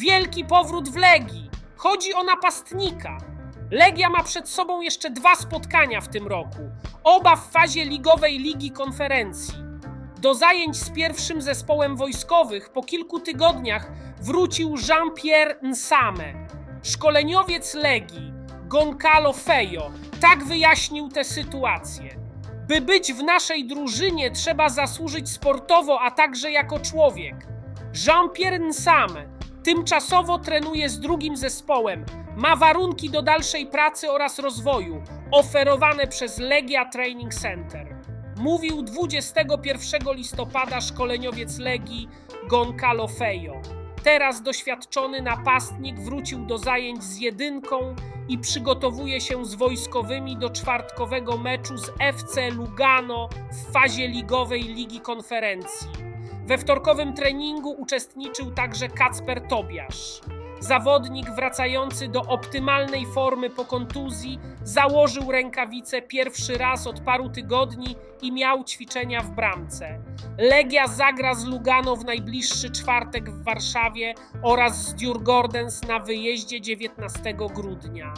Wielki powrót w Legii. Chodzi o napastnika. Legia ma przed sobą jeszcze dwa spotkania w tym roku. Oba w fazie ligowej Ligi Konferencji. Do zajęć z pierwszym zespołem wojskowych po kilku tygodniach wrócił Jean-Pierre Nsame. Szkoleniowiec Legii, Goncalo Fejo, tak wyjaśnił tę sytuację. By być w naszej drużynie, trzeba zasłużyć sportowo, a także jako człowiek. Jean-Pierre Nsame tymczasowo trenuje z drugim zespołem, ma warunki do dalszej pracy oraz rozwoju, oferowane przez Legia Training Center. Mówił 21 listopada szkoleniowiec Legii Goncalo Fejo. Teraz doświadczony napastnik wrócił do zajęć z jedynką i przygotowuje się z wojskowymi do czwartkowego meczu z FC Lugano w fazie ligowej Ligi Konferencji. We wtorkowym treningu uczestniczył także Kacper Tobiasz. Zawodnik wracający do optymalnej formy po kontuzji założył rękawice pierwszy raz od paru tygodni i miał ćwiczenia w bramce. Legia zagra z Lugano w najbliższy czwartek w Warszawie oraz z Djurgårdens na wyjeździe 19 grudnia.